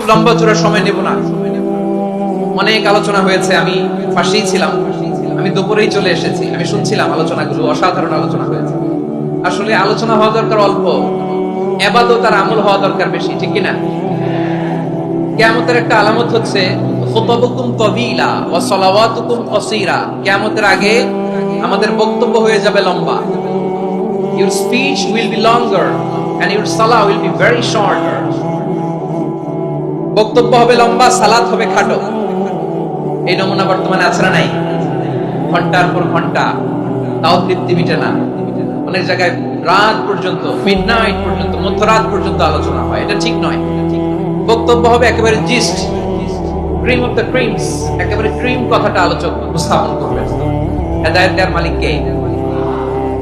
খুব লম্বা চূড়ার সময় নেব না। অনেক আলোচনা হয়েছে, আমি পাশেই ছিলাম। আমি দুপুরেই চলে এসেছি, আমি শুনছিলাম আলোচনাগুলো, অসাধারণ আলোচনা হয়েছে। আসলে আলোচনা হওয়া দরকার অল্প, এবাদত আর আমল হওয়া দরকার বেশি, ঠিক কিনা? কেয়ামতের একটা আলামত হচ্ছে, খুতাবুকুম তাবিলা ওয়া সালাওয়াতুকুম কাসীরা। কেয়ামতের আগে আমাদের বক্তব্য হয়ে যাবে লম্বা। Your speech will be longer and your salah will be very shorter বক্তব্য হবে লম্বা, সালাত হবে খাটো। এই নমুনা বর্তমানে আছে না নাই? ঘণ্টার পর ঘণ্টা। তাও তৃপ্তি মিটে না। অনেক জায়গায় রাত পর্যন্ত মিডনাইট পর্যন্ত, মধ্যরাত পর্যন্ত আলোচনা হয়। এটা ঠিক নয়। বক্তব্য হবে একেবারে gist cream of the creams একেবারে ক্রিম কথাটা আলোচক উপস্থাপন করবেন। হেদায়েত দেওয়ার মালিক কে?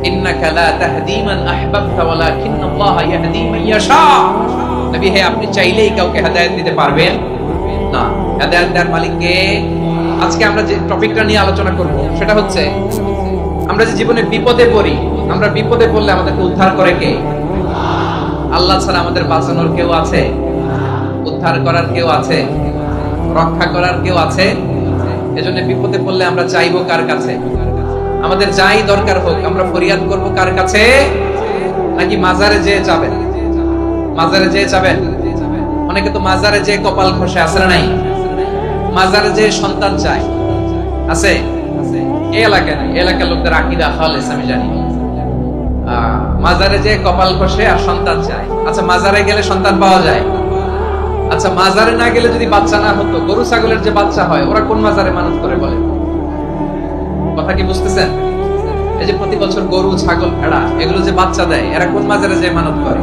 ইন্নাকা লা তাহদি মান আহবাবতা ওয়ালাকিন আল্লাহ ইয়াহদি মান ইয়াশা। নবী হে, আপনি চাইলেই কাউকে হেদায়েত দিতে পারবেন না। হেদায়েত দেওয়ার মালিক কে আজকে আমরা যে টপিকটা নিয়ে আলোচনা করব, সেটা হচ্ছে আমরা যে জীবনে বিপদে পড়ি, আমরা বিপদে পড়লে আমাদেরকে উদ্ধার করে কে? আল্লাহ ছাড়া আমাদের বাঁচানোর কেউ আছে? উদ্ধার করার কেউ আছে? রক্ষা করার কেউ আছে? এজন্য বিপদে পড়লে আমরা চাইব কার কাছে? আমাদের যাই দরকার হোক, আমরা ফরিয়াদ করব কার কাছে? নাকি মাজারে যেয়ে যাবেন? মাজারে যেয়ে যাবেন? অনেকে তো মাজারে যেয়ে কপাল খসে আসে নাই? মাজারে যেয়ে সন্তান চায়। আছে? এই এলাকায় নাই। এলাকার লোকদের আকিদা খালেস আমি জানি। মাজারে যে কপাল খসে আর সন্তান চায়। আচ্ছা মাজারে গেলে সন্তান পাওয়া যায়? আচ্ছা মাজারে না গেলে যদি বাচ্চা না হতো, গরু, ছাগলের যে বাচ্চা হয়, ওরা কোন মাজারে মানুষ করে বলে? কথা কি বুঝতেছেন? এই যে প্রতি বছর গরু, ছাগল, ভেড়া, এগুলো যে বাচ্চা দেয়, এরা কোন মাজারে যে মানত করে?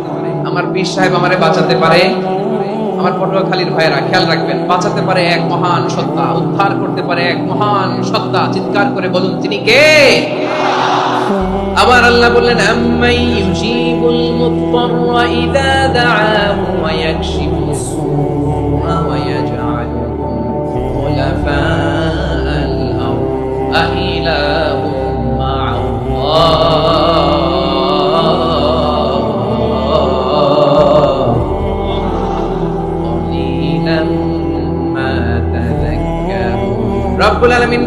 আমার পীর সাহেব আমারে বাঁচাতে পারে? আমার পটুয়াখালীর ভাইয়েরা খেয়াল রাখবেন, বাঁচাতে পারে এক মহান সত্তা, উদ্ধার করতে পারে এক মহান সত্তা, চিৎকার করে বলুন, তিনি কে? আবার আল্লাহ বললেন, আম্মাই ইউজিবুল মুত্তাররা ইযা দাআহু ওয়া ইয়াকশিফু সুআ ওয়া আইলাহুম মা'আল্লাহ।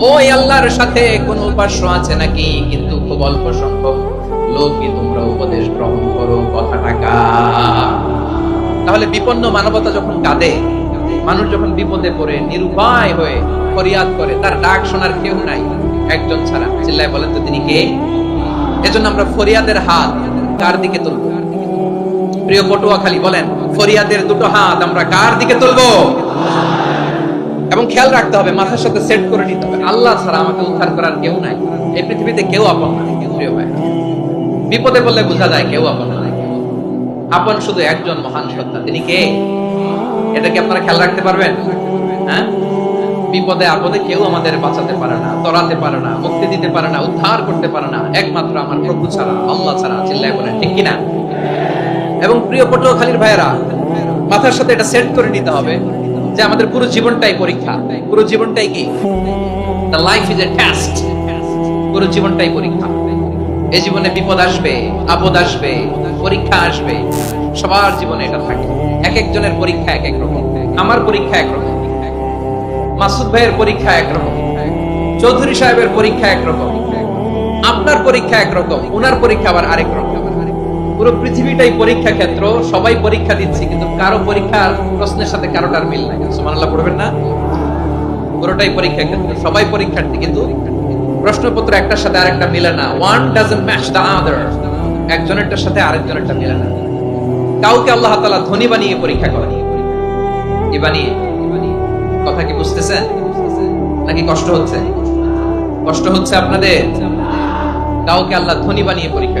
ওই আল্লাহর সাথে কোন উপাস্য আছে নাকি? কিন্তু খুব অল্প সংখ্যক লোকই তোমরা উপদেশ গ্রহণ করো কথা টাকা তাহলে বিপন্ন মানবতা যখন কাঁদে, মানুষ যখন বিপদে পড়ে, নিরুপায় হয়ে ফরিয়াদ করে, তার ডাক শোনার কেউ নাই, একজন ছাড়া। চিল্লায় বলেন তো তিনি কে? এজন্য আমরা ফরিয়াদের হাত কার দিকে তুলব? প্রিয় পটুয়াখালী, বলেন, ফরিয়াদের দুটো হাত আমরা কার দিকে তুলবো? এবং খেয়াল রাখতে হবে, মাথার সাথে সেট করে নিতে হবে। আল্লাহ ছাড়া আমাকে উদ্ধার করার কেউ নাই। এই পৃথিবীতে কেউ আপন নাই প্রিয় ভাই। বিপদে বললে বোঝা যায় কেউ আপন নাই আপন শুধু একজন মহান সত্তা, তিনি কে? এটা কি আপনারা খেয়াল রাখতে পারবেন? হ্যাঁ? বিপদে, আপদে কেউ আমাদের বাঁচাতে পারে না, তরাতে পারে না, মুক্তি দিতে পারে না, উদ্ধার করতে পারে না। একমাত্র আমার প্রভু ছাড়া, আল্লাহ ছাড়া চিল্লায় বলেন, ঠিক কিনা? এবং প্রিয় পটুয়াখালীর ভাইয়েরা, মাথার সাথে এটা সেট করে নিতে হবে। যে আমাদের পুরো জীবনটাই পরীক্ষা। পুরো জীবনটাই কি? The life is a test পুরো জীবনটাই পরীক্ষা। এই জীবনে বিপদ আসবে, আপদ আসবে, পরীক্ষা আসবে। সবার জীবনে এটা থাকে। এক একজনের পরীক্ষা এক এক রকম। আমার পরীক্ষা এক রকম। মাসুদ ভাইয়ের পরীক্ষা একরকম চৌধুরী সাহেবের পরীক্ষা একরকম আপনার পরীক্ষা একরকম উনার পরীক্ষা আবার আরেক রকম। পুরো পৃথিবীটাই পরীক্ষা ক্ষেত্র, সবাই পরীক্ষা দিচ্ছে, কিন্তু কারও পরীক্ষার প্রশ্নের সাথে কারোটার মিল নাই। সুবহানাল্লাহ, পড়বেন না? পুরোটাই পরীক্ষা ক্ষেত্র, সবাই পরীক্ষার্থী, কিন্তু প্রশ্নপত্র একটার সাথে আরেকটা মিলে না। One doesn't match the other একজনেরটার সাথে আরেকজনেরটা মিলে না। কাউকে আল্লাহ তাআলা ধনী বানিয়ে পরীক্ষা করেন। এ বানিয়ে। কথা কি বুঝতেছেন? নাকি কষ্ট হচ্ছে? কষ্ট হচ্ছে আপনাদের? কাউকে আল্লাহ ধনী বানিয়ে পরীক্ষা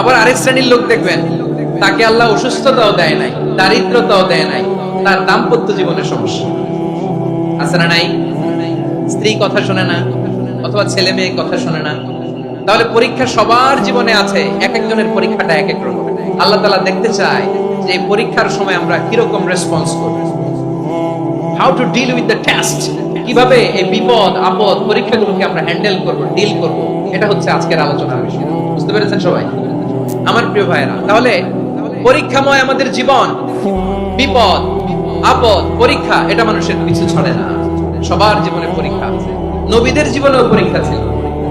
আবার আরেক শ্রেণির লোক দেখবেন, তাকে আল্লাহ অসুস্থতাও দেয় নাই, দারিদ্রতাও দেয় নাই, তার দাম্পত্য জীবনের সমস্যা। আছে না নাই? স্ত্রী কথা শোনে না, অথবা ছেলে মেয়ে কথা শোনে না। তাহলে পরীক্ষা সবার জীবনে আছে, এক একজনের পরীক্ষাটা এক এক রকম। আল্লাহ তালা দেখতে চায় যে পরীক্ষার সময় আমরা কীরকম রেসপন্স করব। How to deal with the test কীভাবে এই বিপদ, আপদ পরীক্ষাগুলোকে আমরা হ্যান্ডেল করব ডিল করব? এটা হচ্ছে আজকের আলোচনার বিষয়। বুঝতে পেরেছেন সবাই? আমার প্রিয় ভাইয়েরা, তাহলে পরীক্ষাময় আমাদের জীবন, বিপদ, আপদ, পরীক্ষা, এটা মানুষের পিছু ছড়ে না। সবার জীবনে পরীক্ষা আছে। নবীদের জীবনেও পরীক্ষা ছিল।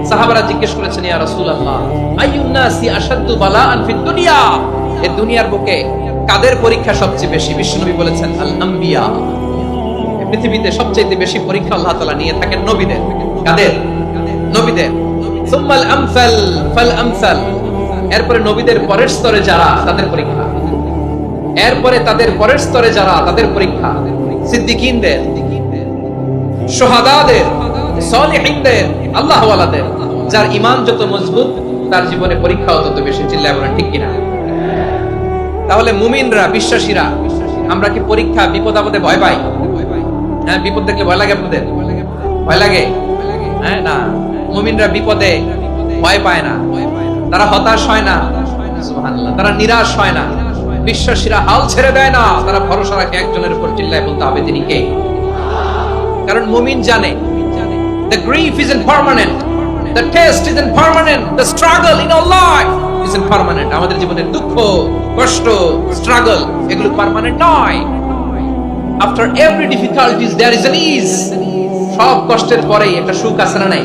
সাহাবারা জিজ্ঞেস করেছেন, ইয়া রাসূলুল্লাহ আইয়ুন নাসি আশাদ্দু বালাআন ফিদ দুনিয়া? এই দুনিয়ার বুকে কাদের পরীক্ষা সবচেয়ে বেশি? বিশ্বনবী বলেছেন আল আম্বিয়া পৃথিবীতে সবচেয়ে বেশি পরীক্ষা আল্লাহ তাআলা নিয়ে থাকেন নবীদের। কাদের? নবীদের। সুম্মাল আমসাল ফাল আমসাল এরপরে নবীদের পরের স্তরে যারা, তাদের পরীক্ষা। এরপরে তাদের পরের স্তরে যারা, তাদের পরীক্ষা। সিদ্দিকিনদের, সোহাদাদের, সলিহিনদের, আল্লাহওয়ালাদের, যার ইমান যত মজবুত, তার জীবনে পরীক্ষাও তত বেশি চিল্লায় বলেন, ঠিক কিনা? তাহলে মুমিনরা, বিশ্বাসীরা, আমরা কি পরীক্ষা, বিপদ আপদে ভয় পাই? হ্যাঁ বিপদ দেখলে ভয় লাগে আপনাদের? ভয় লাগে? হ্যাঁ না। মুমিনরা বিপদে ভয় পায় না। তারা হতাশ হয় না। তারা নিরাশ হয় না। বিশ্বাসীরা হাল ছেড়ে দেয় না। তারা ভরসা রাখে একজনের উপর চিল্লায় বলতে হবে তিনি কে। কারণ মুমিন জানে, the grief is impermanent the test is impermanent the struggle in our life is impermanent আমাদের জীবনের দুঃখ, কষ্ট স্ট্রাগল এগুলো পার্মানেন্ট নয়। After every difficulties, there is an ease সব কষ্টের পরেই একটা সুখ আছে না নাই?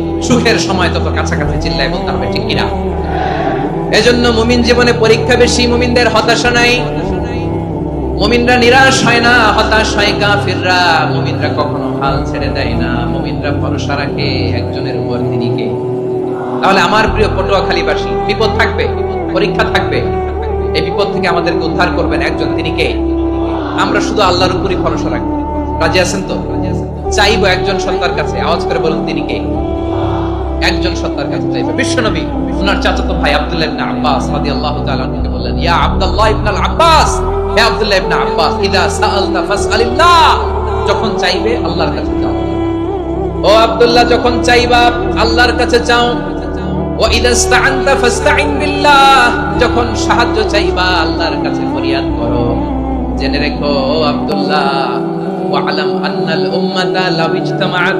সুখের সময় তত কাছাকাছি চিল্লায় বলতে হবে, ঠিক কিনা? এজন্য মুমিন জীবনে পরীক্ষা বেশি, মুমিনদের হতাশা নাই। মুমিনরা নিরাশ হয় না, হতাশ হয় কাফিররা। মুমিনরা কখনো হাল ছেড়ে দেয় না, মুমিনরা ভরসা রাখে একজনের উপর তিনি কে তাহলে আমার প্রিয় পটুয়াখালীবাসী, বিপদ থাকবে, পরীক্ষা থাকবে। এই বিপদ থেকে আমাদেরকে উদ্ধার করবেন একজন তিনি কে আমরা শুধু আল্লাহর উপরই ভরসা রাখব। রাজি আছেন তো? চাইব একজন সত্তার কাছে, আওয়াজ করে বলুন তিনি কে একজন সত্তার কাছে চাইবে বিশ্বনবী, ওনার চাচাতো ভাই আব্দুল্লাহ ইবনে আব্বাস রাদিয়াল্লাহু তাআলা আনহুকে বললেন, ইয়া আব্দুল্লাহ ইবনে আব্বাস, হে আব্দুল্লাহ ইবনে আব্বাস, ইদা সাআলতা ফাসআলিল্লাহ। যখন চাইবে, আল্লাহর কাছে যাও। ও আব্দুল্লাহ, যখন চাইবা, আল্লাহর কাছে চাও ওয়া ইদা ইসতাআনতা বিল্লাহ। যখন সাহায্য চাইবা, আল্লাহর কাছে ফরিয়াদ করো। জেনে রেখো, ও আব্দুল্লাহ, ওয়ালাম আন্নাল উম্মাতা লাউ ইজতামাআত।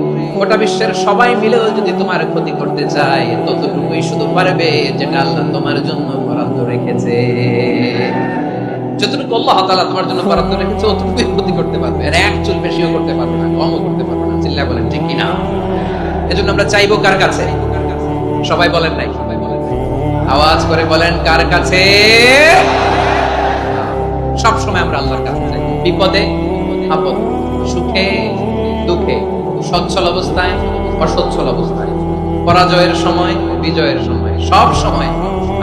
গোটা বিশ্বের সবাই মিলেও যদি তোমার ক্ষতি করতে চায়, ততটুকুই শুধু পারবে যেটা আল্লাহ তোমার জন্য বরাদ্দ রেখেছে। যতটুকু আল্লাহ তাআলা তোমার জন্য বরাদ্দ রেখেছে, অতটুকুই ক্ষতি করতে পারবে আর এক চুল বেশিও করতে পারবে না, কমও করতে পারবে না। চিল্লা বলেন, ঠিক কিনা? এজন্য আমরা চাইব কার কাছে? সবাই বলেন নাই? সবাই বলেন আওয়াজ করে বলেন, কার কাছে? সব সময় আমরা আল্লাহর কাছে চাই বিপদে, আপদ, সুখে, দুঃখে। সচ্ছল অবস্থায়, অসচ্ছল অবস্থায়। পরাজয়ের সময়, বিজয়ের সময়। সব সময়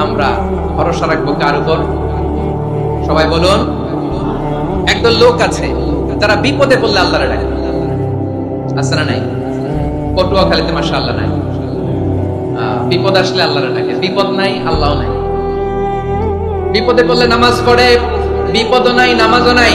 আমরা ভরসা রাখব কার উপর? সবাই বলুন, একদল লোক আছে, যারা বিপদে পড়লে আল্লাহরে ডাকে। আছে না নাই? পটুয়া খালিতে মাসা আল্লাহ নাই বিপদ আসলে আল্লাহরে ডাকে। বিপদ নাই আল্লাহ নাই। বিপদে পড়লে নামাজ পড়ে বিপদ নাই, নামাজও নাই।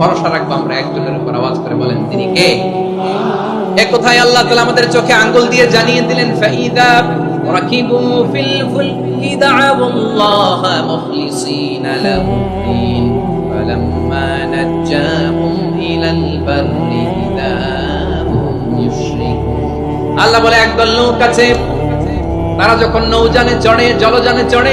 ভরসা রাখব, আমরা একজনের উপর আওয়াজ করে বলেন, তিনি কে? এ কোথায় আল্লাহ তাআলা আমাদের চোখে আঙ্গুল দিয়ে জানিয়ে দিলেন আল্লাহ বলে, একদল লোক আছে তারা যখন নৌজানে চড়ে, জলযানে চড়ে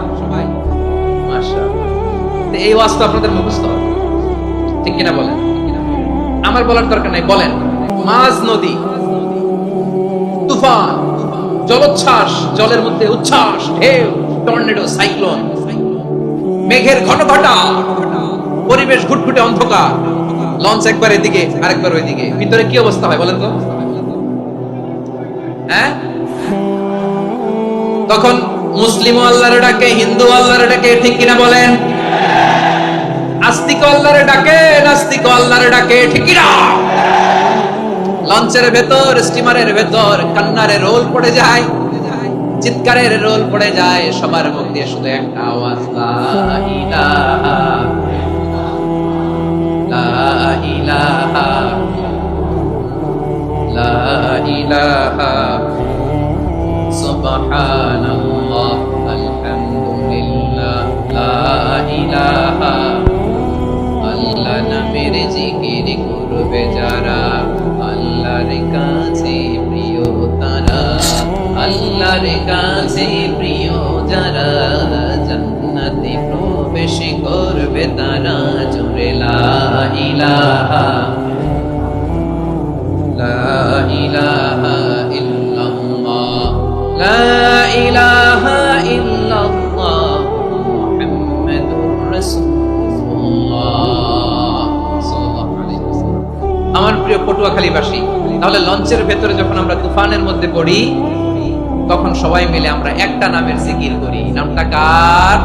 এই ওয়াজ তো আপনাদের মুখস্থ? ঠিক কিনা বলেন? আমার বলার দরকার নাই, বলেন। মাঝ নদী, তুফান, জলোচ্ছ্বাস, জলের মধ্যে উচ্ছ্বাস, ঢেউ, টর্নেডো, সাইক্লোন। মেঘের ঘন ঘটা, পরিবেশ ঘুটঘুটে অন্ধকার। লঞ্চ একবার এদিকে, আরেকবার ওইদিকে। ভিতরে কি অবস্থা হয় বলেন তো? হ্যাঁ? তখন মুসলিম আল্লাহর ডাকে হিন্দু আল্লাহর ডাকে, ঠিক কিনা বলেন? আস্তিক আল্লাহর ডাকে, নাস্তিক আল্লাহর ডাকে, ঠিক কিনা? লঞ্চের ভেতর, স্টিমারের ভেতর, কান্নারে রোল পড়ে যায়, চিৎকারের রোল পড়ে যায়, সবার মুখ দিয়ে শুধু একটা আওয়াজ সুবহানাল্লাহ, আলহামদুলিল্লাহ, লা ইলাহা জিকির করবে যারা। আল্লাহর কাছে প্রিয় তারা। আল্লাহর কাছে প্রিয় যারা, জান্নাতে প্রবেশ করবে তারা। জোরে লা পটুয়াখালীবাসী। তাহলে লঞ্চের ভেতরে যখন আমরা তুফানের মধ্যে পড়ি, তখন সবাই মিলে আমরা একটা নামের জিকির করি। নামটা কার?